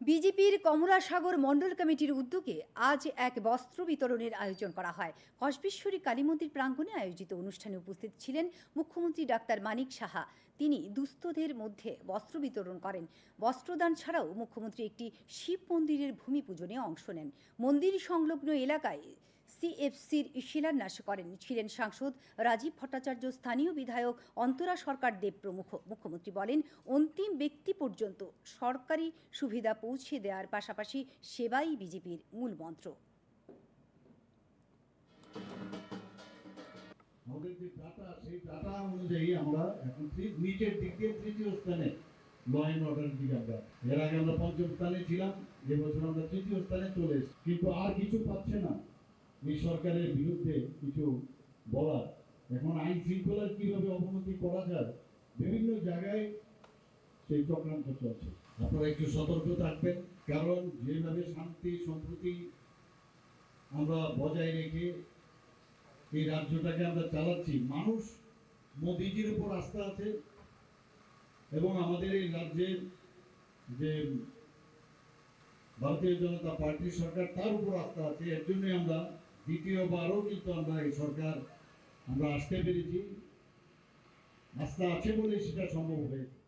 বিজেপির কমলাসাগর মণ্ডল কমিটির উদ্যোগে আজ এক বস্ত্র বিতরণের আয়োজন করা হয়। হসবেশ্বরী কালী মন্দির প্রাঙ্গণে আয়োজিত অনুষ্ঠানে উপস্থিত ছিলেন মুখ্যমন্ত্রী ডাক্তার মানিক সাহা। তিনি দুস্থদের মধ্যে বস্ত্র বিতরণ করেন। বস্ত্রদান ছাড়াও মুখ্যমন্ত্রী একটি শিব মন্দিরের ভূমি পূজনে অংশ নেন। মন্দির সংলগ্ন এলাকায় সিএফসির শিলান্যাস করেন। ছিলেন সাংসদ রাজীব ভট্টাচার্য, স্থানীয় বিধায়ক অন্তরা সরকার দেব প্রমুখ। মুখ্যমন্ত্রী বলেন, অন্তিম ব্যক্তি পর্যন্ত সরকারি সুবিধা পৌঁছে দেওয়ার পাশাপাশি সেবাই বিজেপির মূল মন্ত্র। আমাদের যে ডাটা, সেই ডাটা অনুযায়ী আমরা এখন নিচের তৃতীয় স্থানে ল অ্যান্ড দিকে আমরা। এর আগে আমরা পঞ্চম স্থানে ছিলাম আমরা তৃতীয় স্থানে চলে এসেছি। কিন্তু আর কিছু পাচ্ছে না। এই সরকারের বিরুদ্ধে কিছু বলার। এখন আইন শৃঙ্খলার কীভাবে অবনতি করা যায়, বিভিন্ন জায়গায় সেই চক্রান্ত চলছে। আপনারা একটু সতর্ক থাকবেন, কারণ যেভাবে শান্তি, সম্প্রতি আমরা বজায় রেখে এই রাজ্যটাকে আমরা চালাচ্ছি, মানুষ মোদিজির উপর আস্থা আছে এবং আমাদের এই রাজ্যের যে ভারতীয় জনতা পার্টি সরকার, তার উপর আস্থা আছে। এর জন্যই আমরা দ্বিতীয়বারও কিন্তু আমরা এই সরকার আমরা আসতে পেরেছি। আস্থা আছে বলে সেটা সম্ভব হয়েছে।